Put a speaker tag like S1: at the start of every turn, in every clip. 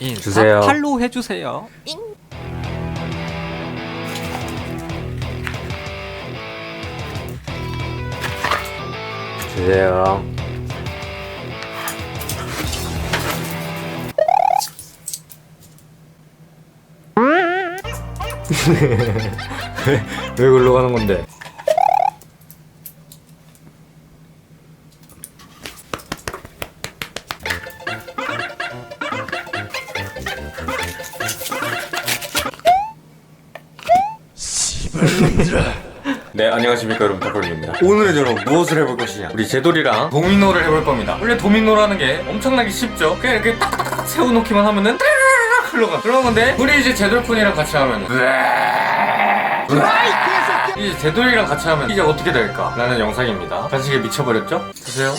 S1: 인사
S2: 주세요.
S1: 팔로우 해주세요.
S2: 주세요. 왜 글로 가는 건데? 네 안녕하십니까 여러분. 닭걸입니다. 오늘의 저는 무엇을 해볼 것이냐? 우리 제돌이랑 도미노를 해볼 겁니다. 원래 도미노라는 게 엄청나게 쉽죠? 그냥 이렇게 딱딱딱 세워놓기만 하면은 따라락 흘러가 그런 건데 우리 이제 제돌쿤이랑 같이 하면은 이제 제돌이랑 같이 하면 이제 어떻게 될까 라는 영상입니다 간식에 미쳐버렸죠? 드세요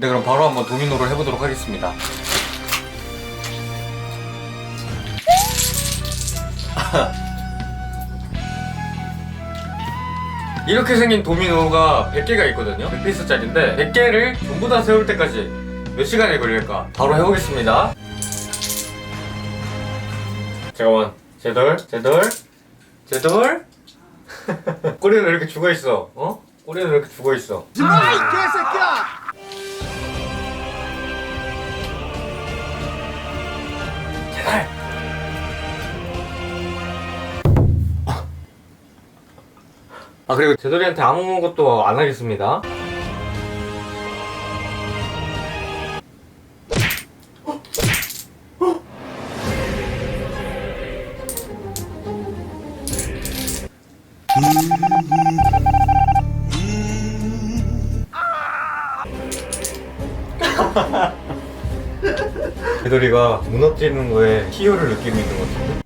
S2: 네 그럼 바로 한번 도미노를 해보도록 하겠습니다 이렇게 생긴 도미노가 100개가 있거든요. 100피스짜리인데 100개를 전부 다 세울 때까지 몇 시간이 걸릴까? 바로 해보겠습니다. 잠깐만. 제돌 제돌 제돌 꼬리는 왜 이렇게 죽어있어? 어? 꼬리는 왜 이렇게 죽어있어? 제발 아 그리고 제돌이한테 아무것도 안 하겠습니다. 제돌이가 무너지는 거에 희열을 느끼고 있는 것 같은데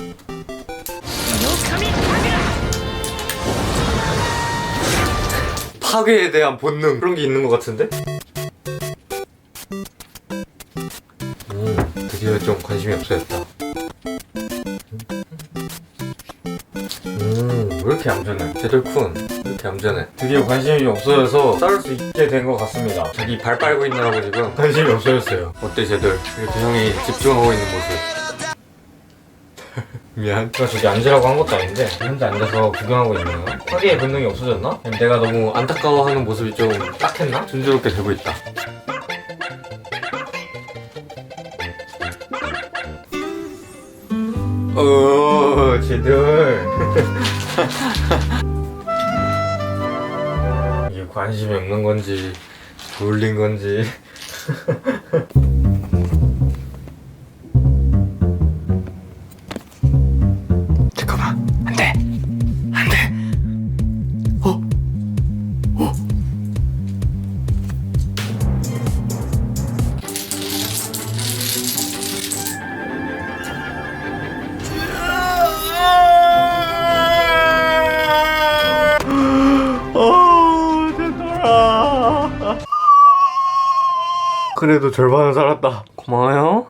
S2: 파괴에 대한 본능 그런 게 있는 것 같은데? 음, 드디어 좀 관심이 없어졌다. 음, 왜 이렇게 얌전해? 제들쿤, 왜 이렇게 얌전해? 드디어 관심이 좀 없어져서 싸울 수 있게 된 것 같습니다. 자기 발 빨고 있느라고 지금 관심이 없어졌어요. 어때, 쟤들? 이렇게 형이 집중하고 있는 모습. 미안. 제가 저기 앉으라고 한 것도 아닌데 혼자 앉아서 구경하고 있네요. 허리에 본능이 없어졌나? 내가 너무 안타까워하는 모습이 좀 딱했나? 순조롭게 되고 있다. 오, 쟤들. 이게 관심이 없는 건지, 졸린 건지. 그래도 절반은 살았다. 고마워요.